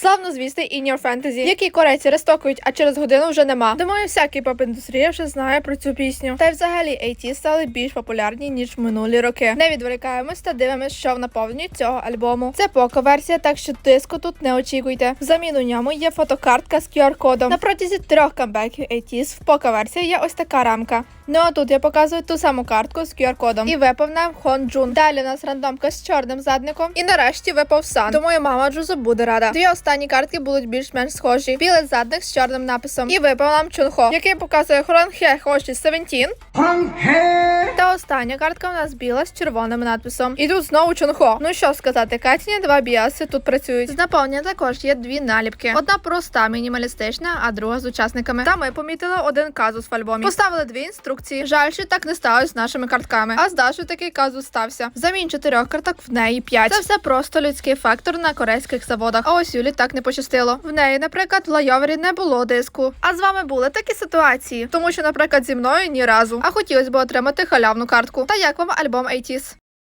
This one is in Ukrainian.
Славно звісти Your Fantasy, який корейці рестокують, а через годину вже нема. Думаю, всякий поп-індустрія вже знає про цю пісню. Та й взагалі AT стали більш популярні ніж минулі роки. Не відволікаємось та дивимось, що в наповненні цього альбому. Це поко-версія, так що тиску тут не очікуйте. Взамін у ньому є фотокартка з QR-кодом. На протязі трьох камбеків ATs в поко-версії є ось така рамка. Ну а тут я показую ту саму картку з QR-кодом. І випав нам Хон Джун. Далі у нас рандомка з чорним задником. І нарешті випав сан. Тому Думаю, мама Джузу буде рада. Дві картки будуть більш-менш схожі. Білий задник з чорним написом. І випав нам Чунхо, який показує Хронхе Хоші 17. Та остання картка у нас біла з червоним надписом. І тут знову Чунхо. Ну що сказати, Катіні два біаси тут працюють. З наповнення також є дві наліпки. Одна проста, мінімалістична, а друга з учасниками. Та ми помітили один казус в альбомі. Поставили дві інструкції. Жаль, що так не сталося з нашими картками. А з Дашою такий казус стався. Замін чотирьох карток в неї п'ять. Це все просто людський фактор на корейських заводах. А ось Юлі так не пощастило. В неї, наприклад, в лайовері не було диску. А з вами були такі ситуації, тому що, наприклад, зі мною ні разу. А хотілося б отримати халявну картку. Та як вам альбом 80s?